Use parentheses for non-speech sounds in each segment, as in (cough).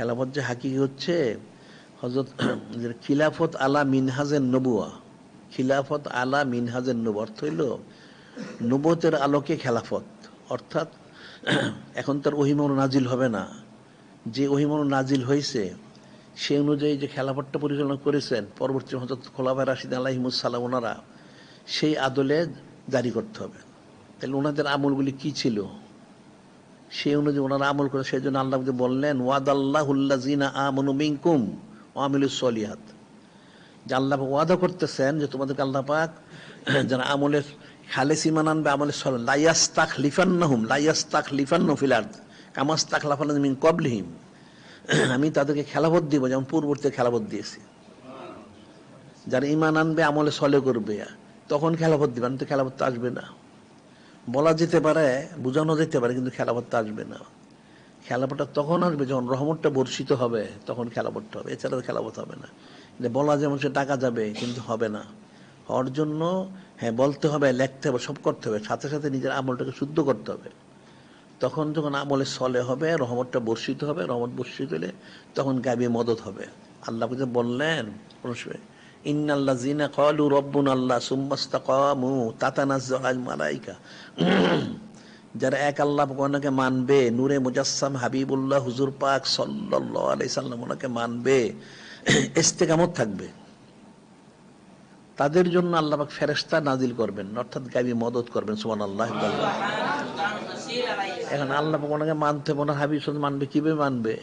খেলাফত যে হাকিকি হচ্ছে হজরত খিলাফত আলা মিনহাজের নবুয়া। খিলাফত আলা মিনহাজের নবু অর্থ হইল নবতের আলোকে খেলাফত। অর্থাৎ এখন তার ওহিমন নাজিল হবে না। যে ওহিমন নাজিল হয়েছে সে অনুযায়ী যে খেলাফতটা পরিচালনা করেছেন, পরবর্তী হজরত খোলাফা রাশিদ আলাহিমুসাল্লাম ওনারা সেই আদলে জারি করতে হবে। তাহলে ওনাদের আমলগুলি কি ছিল? সেই অনুযায়ী ওনারা আমল করে সেই জন্য আল্লাহ বললেন ওয়াদ আল্লাহুল্লাজিনা আমনু মিনকুম সলিহাত। যে আল্লাহ ওয়াদা করতেছেন যে তোমাদেরকে আল্লাহ পাক (clears throat) যারা আমলের খালেস ইমান আনবে, আমলের সল লাইয়াস্তাক লিফান্নাহুম লাইয়াস্তাক লিফান্নু ফিল আরদ কামাস্তাক লাফান মিন কবলিহিম (clears throat) আমি তাদেরকে খেলাবত দিব, যেমন পূর্ববর্তী খেলাবত দিয়েছি। যারা ইমান আনবে, আমলে সলে করবে, তখন খেলাবত দিবে আমি তো খেলাবত তো আসবে না। বলা যেতে পারে, বোঝানো যেতে পারে, কিন্তু খেলাপটটা আসবে না। খেলাপটটা তখন আসবে যখন রহমতটা বর্ষিত হবে, তখন খেলাপটটা হবে। এছাড়া খেলাপথ হবে না। বলা যেমন সে টাকা যাবে, কিন্তু হবে না। হওয়ার জন্য হ্যাঁ বলতে হবে, লিখতে হবে, সব করতে হবে। সাথে সাথে নিজের আমলটাকে শুদ্ধ করতে হবে। তখন যখন আমলে সলে হবে, রহমতটা বর্ষিত হবে, রহমত বর্ষিত হলে তখন গাবি মদত হবে। আল্লাহ বললেন কোন সময় ইন্নাল্লাহ জিনা কলু রব্বুন আল্লাহ সুম্মাস্তা কামু তাতানাজ্জাল মালাইকা। যারা এক আল্লাহ ওনাকে মানবে, নূরে মুজাসসাম হাবিবুল্লাহ হুজুর পাক সাল্লাল্লাহু আলাইহি সাল্লাম ওনাকে মানবে, ইস্তেকামত থাকবে। তাদের জন্য আল্লাহ পাক ফেরেশতা নাজিল করবেন, অর্থাৎ গাবি মদত করবেন, সুবহানাল্লাহ। এখন আল্লাহ পাক ওনাকে মানতে ওনার হাবিব মানবে, কীভাবে মানবে?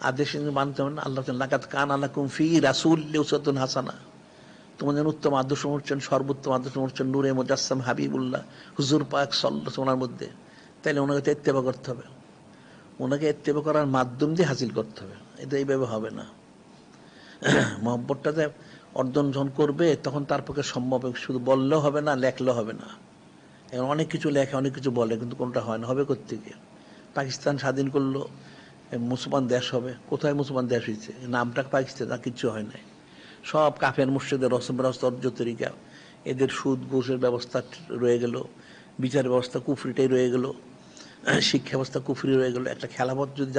আদেশ মানতে হবে না আল্লাহ লাকাত কান আলাকুম ফি রাসূল হাসানা। তোমাদের উত্তম আদর্শ হচ্ছেন সর্বোত্তম আদর্শ হচ্ছেন নূরে মুজাসসাম হাবিবুল্লাহ, হুজুর পাক সাল্লাল্লাহু ওনার মধ্যে। তাইলে ওনাকে তো ইত্তেবা করতে হবে। ওনাকে ইত্তেবা করার মাধ্যম দিয়ে হাসিল করতে হবে। এটা এইভাবে হবে না। মহব্বতটাতে অর্জন যখন করবে, তখন তার পক্ষে সম্ভব শুধু বললেও হবে না, লেখলেও হবে না। এখন অনেক কিছু লেখে, অনেক কিছু বলে, কিন্তু কোনটা হয় না? হবে কোথেকে পাকিস্তান স্বাধীন করল মুসলমান দেশ হবে। কোথায় মুসলমান দেশ হয়েছে নামটা পাকিস্তান না কিছু হয় নাই। সব কাফের মুর্শিদের রসম রাস্তর্য তরিকা। এদের সুদ, ঘুষের ব্যবস্থা রয়ে গেল। বিচার ব্যবস্থা কুফরিটাই রয়ে গেল। শিক্ষা ব্যবস্থা কুফরি রয়ে গেল। একটা খেলাপথ যদি